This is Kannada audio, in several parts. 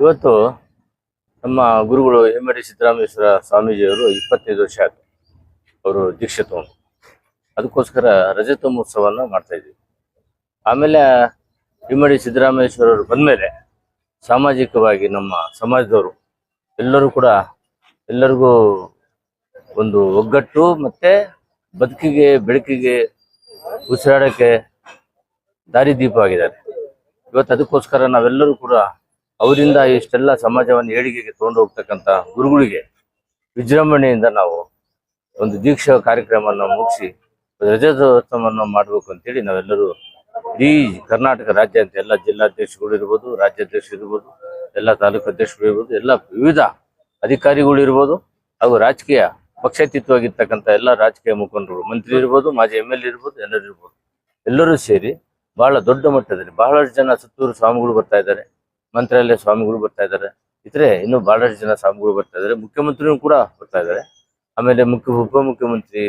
ಇವತ್ತು ನಮ್ಮ ಗುರುಗಳು ಹೆಮ್ಮಡಿ ಸಿದ್ದರಾಮೇಶ್ವರ ಸ್ವಾಮೀಜಿಯವರು ಇಪ್ಪತ್ತೈದು ವರ್ಷ ಆಯ್ತು. ಅವರು ದೀಕ್ಷೆ ತಗೊಂಡು. ಅದಕ್ಕೋಸ್ಕರ ರಜತ ಮಹೋತ್ಸವನ ಮಾಡ್ತಾ ಇದ್ವಿ ಆಮೇಲೆ ಹಿಮ್ಮಡಿ ಸಿದ್ದರಾಮೇಶ್ವರರು ಬಂದಮೇಲೆ ಸಾಮಾಜಿಕವಾಗಿ ನಮ್ಮ ಸಮಾಜದವರು ಎಲ್ಲರೂ ಕೂಡ ಎಲ್ಲರಿಗೂ ಒಂದು ಒಗ್ಗಟ್ಟು ಮತ್ತೆ ಬದುಕಿಗೆ, ಬೆಳಕಿಗೆ ಉಸಿರಾಡೋಕ್ಕೆ ದಾರಿದೀಪ ಆಗಿದ್ದಾರೆ ಇವತ್ತು ಅದಕ್ಕೋಸ್ಕರ ನಾವೆಲ್ಲರೂ ಕೂಡ ಅವರಿಂದ ಇಷ್ಟೆಲ್ಲ ಸಮಾಜವನ್ನು ಏಳಿಗೆಗೆ ತಗೊಂಡು ಹೋಗ್ತಕ್ಕಂಥ ಗುರುಗಳಿಗೆ ವಿಜೃಂಭಣೆಯಿಂದ ನಾವು ಒಂದು ದೀಕ್ಷಾ ಕಾರ್ಯಕ್ರಮವನ್ನು ಮುಗಿಸಿ ರಜತೋತ್ಸವವನ್ನು ಮಾಡಬೇಕು ಅಂತೇಳಿ ನಾವೆಲ್ಲರೂ ಇಡೀ ಕರ್ನಾಟಕ ರಾಜ್ಯ ಅಂತ ಎಲ್ಲ ಜಿಲ್ಲಾಧ್ಯಕ್ಷಗಳು ಇರ್ಬೋದು, ರಾಜ್ಯಾಧ್ಯಕ್ಷರು ಇರ್ಬೋದು, ಎಲ್ಲ ತಾಲೂಕು ಅಧ್ಯಕ್ಷರು ಇರ್ಬೋದು, ಎಲ್ಲ ವಿವಿಧ ಅಧಿಕಾರಿಗಳು ಇರ್ಬೋದು ಹಾಗೂ ರಾಜಕೀಯ ಪಕ್ಷಾತೀತವಾಗಿರ್ತಕ್ಕಂಥ ಎಲ್ಲ ರಾಜಕೀಯ ಮುಖಂಡರು, ಮಂತ್ರಿ ಇರ್ಬೋದು, ಮಾಜಿ ಎಂ ಎಲ್ ಇರ್ಬೋದು, ಎಲ್ಲರೂ ಇರ್ಬೋದು. ಎಲ್ಲರೂ ಸೇರಿ ಬಹಳ ದೊಡ್ಡ ಮಟ್ಟದಲ್ಲಿ ಬಹಳಷ್ಟು ಜನ ಸುತ್ತೂರು ಸ್ವಾಮಿಗಳು ಬರ್ತಾ ಇದ್ದಾರೆ. ಮಂತ್ರಾಲಯ ಸ್ವಾಮಿಗಳು ಬರ್ತಾ ಇದ್ದಾರೆ. ಇದ್ರೆ ಇನ್ನೂ ಬಹಳಷ್ಟು ಜನ ಸ್ವಾಮಿಗಳು ಬರ್ತಾ ಇದ್ದಾರೆ. ಮುಖ್ಯಮಂತ್ರಿನೂ ಕೂಡ ಬರ್ತಾ ಇದ್ದಾರೆ. ಆಮೇಲೆ ಮುಖ್ಯ ಉಪಮುಖ್ಯಮಂತ್ರಿ,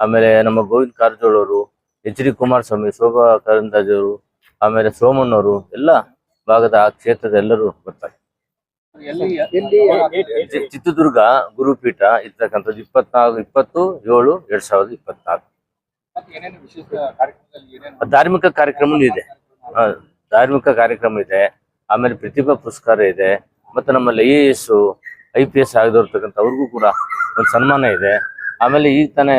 ಆಮೇಲೆ ನಮ್ಮ ಗೋವಿಂದ ಕಾರಜೋಳ ಅವರು, ಎಚ್ ಡಿ ಕುಮಾರಸ್ವಾಮಿ, ಶೋಭಾ ಕರಂದಾಜ್ ಅವರು, ಆಮೇಲೆ ಸೋಮಣ್ಣ ಅವರು, ಎಲ್ಲ ಭಾಗದ ಆ ಕ್ಷೇತ್ರದ ಎಲ್ಲರೂ ಬರ್ತಾರೆ. ಚಿತ್ರದುರ್ಗ ಗುರುಪೀಠ ಇರ್ತಕ್ಕಂಥದ್ದು ಇಪ್ಪತ್ನಾಲ್ಕು, ಇಪ್ಪತ್ತು, ಏಳು, ಎರಡ್ ಸಾವಿರದ ಇಪ್ಪತ್ನಾಲ್ಕು. ಧಾರ್ಮಿಕ ಕಾರ್ಯಕ್ರಮನೂ ಇದೆ. ಧಾರ್ಮಿಕ ಕಾರ್ಯಕ್ರಮ ಇದೆ. ಆಮೇಲೆ ಪ್ರತಿಭಾ ಪುರಸ್ಕಾರ ಇದೆ ಮತ್ತೆ ನಮ್ಮಲ್ಲಿ I A S I P S ಆಗದಿರ್ತಕ್ಕಂಥವ್ರಿಗೂ ಕೂಡ ಒಂದು ಸನ್ಮಾನ ಇದೆ. ಆಮೇಲೆ ಈಗ ತಾನೇ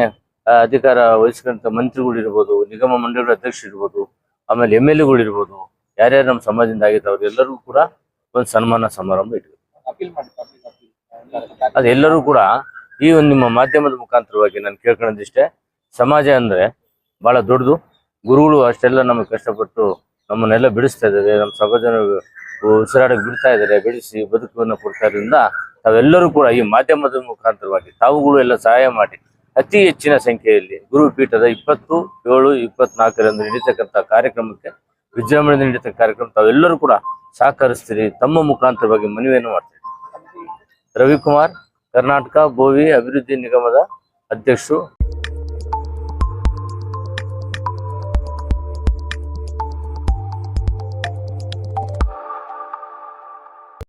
ಅಧಿಕಾರ ವಹಿಸ್ಕೊಂತ ಮಂತ್ರಿಗಳು ಇರ್ಬೋದು ನಿಗಮ ಮಂಡಳಿಗಳ ಅಧ್ಯಕ್ಷರು ಇರ್ಬೋದು ಆಮೇಲೆ ಎಂ ಎಲ್ ಎಗಳು ಇರ್ಬೋದು ಯಾರ್ಯಾರು ನಮ್ಮ ಸಮಾಜದಿಂದ ಆಗಿದ್ದಾರೆ ಅವ್ರೆಲ್ಲರಿಗೂ ಕೂಡ ಒಂದು ಸನ್ಮಾನ ಸಮಾರಂಭ ಇಟ್ಟಿದೆ ಅದೆಲ್ಲರೂ ಕೂಡ ಈ ಒಂದು ನಿಮ್ಮ ಮಾಧ್ಯಮದ ಮುಖಾಂತರವಾಗಿ ನಾನು ಕೇಳ್ಕೊಳ್ಳೋದಿಷ್ಟೇ ಸಮಾಜ ಅಂದ್ರೆ ಬಹಳ ದೊಡ್ಡದು ಗುರುಗಳು ಅಷ್ಟೆಲ್ಲ ನಮಗೆ ಕಷ್ಟಪಟ್ಟು ನಮ್ಮನ್ನೆಲ್ಲ ಬಿಡಿಸ್ತಾ ಇದ್ದಾರೆ. ನಮ್ಮ ಸಮಾಜನ ಉಸಿರಾಡಕ್ಕೆ ಬಿಡ್ತಾ ಇದ್ದಾರೆ. ಬಿಡಿಸಿ ಬದುಕನ್ನು ಕೊಡ್ತಾ ಇರೋದ್ರಿಂದ ತಾವೆಲ್ಲರೂ ಕೂಡ ಈ ಮಾಧ್ಯಮದ ಮುಖಾಂತರವಾಗಿ ತಾವುಗಳು ಎಲ್ಲ ಸಹಾಯ ಮಾಡಿ ಅತಿ ಹೆಚ್ಚಿನ ಸಂಖ್ಯೆಯಲ್ಲಿ ಗುರುಪೀಠದ ಇಪ್ಪತ್ತು, ಏಳು, ಇಪ್ಪತ್ನಾಲ್ಕರಂದು ನಡೀತಕ್ಕಂಥ ಕಾರ್ಯಕ್ರಮಕ್ಕೆ, ವಿಜೃಂಭಣೆಯಿಂದ ನಡೀತಕ್ಕ ಕಾರ್ಯಕ್ರಮ ತಾವೆಲ್ಲರೂ ಕೂಡ ಸಹಕರಿಸ್ತೀರಿ. ತಮ್ಮ ಮುಖಾಂತರವಾಗಿ ಮನವಿಯನ್ನು ಮಾಡ್ತೀರಿ ರವಿಕುಮಾರ್, ಕರ್ನಾಟಕ ಬೋವಿ ಅಭಿವೃದ್ಧಿ ನಿಗಮದ ಅಧ್ಯಕ್ಷರು